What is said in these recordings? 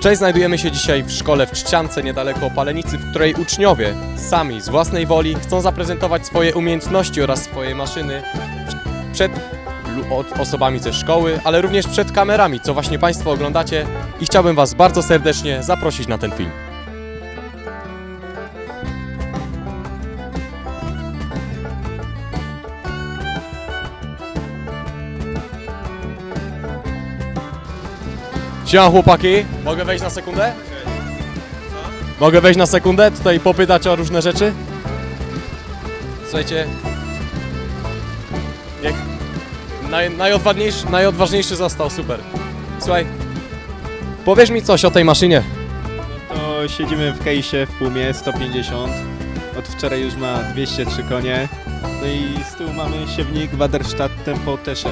Cześć, znajdujemy się dzisiaj w szkole w Czciance, niedaleko Opalenicy, w której uczniowie sami, z własnej woli, chcą zaprezentować swoje umiejętności oraz swoje maszyny przed osobami ze szkoły, ale również przed kamerami, co właśnie Państwo oglądacie i chciałbym Was bardzo serdecznie zaprosić na ten film. Siema chłopaki, mogę wejść na sekundę? Mogę wejść na sekundę, tutaj popytać o różne rzeczy? Słuchajcie, jak naj, najodważniejszy, najodważniejszy został, super. Słuchaj, powiesz mi coś o tej maszynie. To siedzimy w kejsie w Pumie 150. Od wczoraj już ma 203 konie. No i z tyłu mamy siewnik Waderstadt Tempo T6.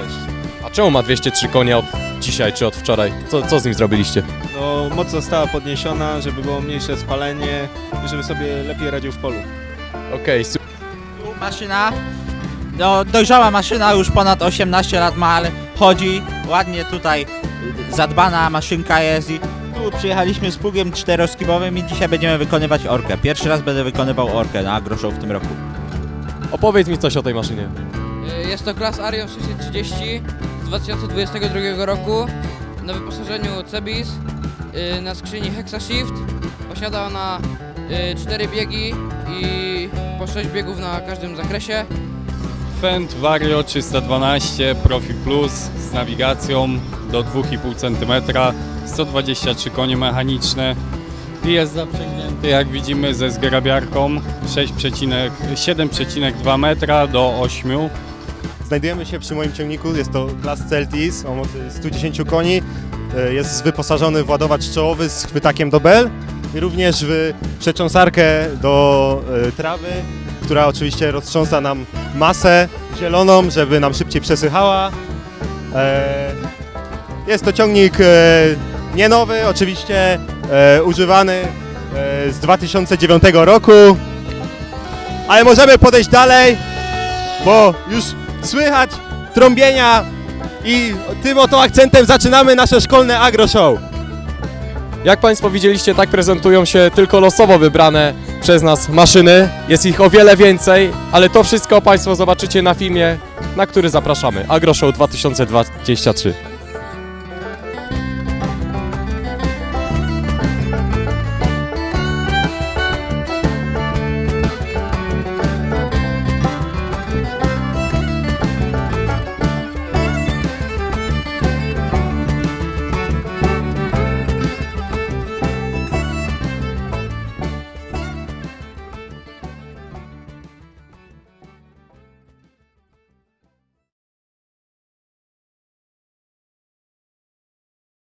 A czemu ma 203 konie od dzisiaj czy od wczoraj? Co, co z nim zrobiliście? No moc została podniesiona, żeby było mniejsze spalenie i żeby sobie lepiej radził w polu. Okej, su- Maszyna, no dojrzała maszyna, już ponad 18 lat ma, ale chodzi ładnie tutaj, y, zadbana maszynka jest i tu przyjechaliśmy z pługiem czteroskibowym i dzisiaj będziemy wykonywać orkę. Pierwszy raz będę wykonywał orkę na AgroShow w tym roku. opowiedz mi coś o tej maszynie. Y, Jest to Class Arion 630 z 2022 roku na wyposażeniu Cebis y, na skrzyni HexaShift. Posiada ona 4 biegi i po 6 biegów na każdym zakresie. Fendt Vario 312 Profi Plus z nawigacją do 2,5 cm, 123 konie mechaniczne i jest zaprzęgnięty jak widzimy ze zgrabiarką 6,7 7,2 metra do 8 Znajdujemy się przy moim ciągniku, jest to Class Celtis o mocy 110 koni. E, Jest wyposażony w ładowacz czołowy z chwytakiem do bel i również w przecząsarkę do e, trawy, która oczywiście roztrząsa nam masę zieloną, żeby nam szybciej przesychała. E, Jest to ciągnik nie nowy, oczywiście używany z 2009 roku, ale możemy podejść dalej, bo już słychać trąbienia i tym oto akcentem zaczynamy nasze szkolne agro show. Jak Państwo widzieliście, tak prezentują się tylko losowo wybrane przez nas maszyny. Jest ich o wiele więcej, ale to wszystko Państwo zobaczycie na filmie, na który zapraszamy. AgroShow 2023.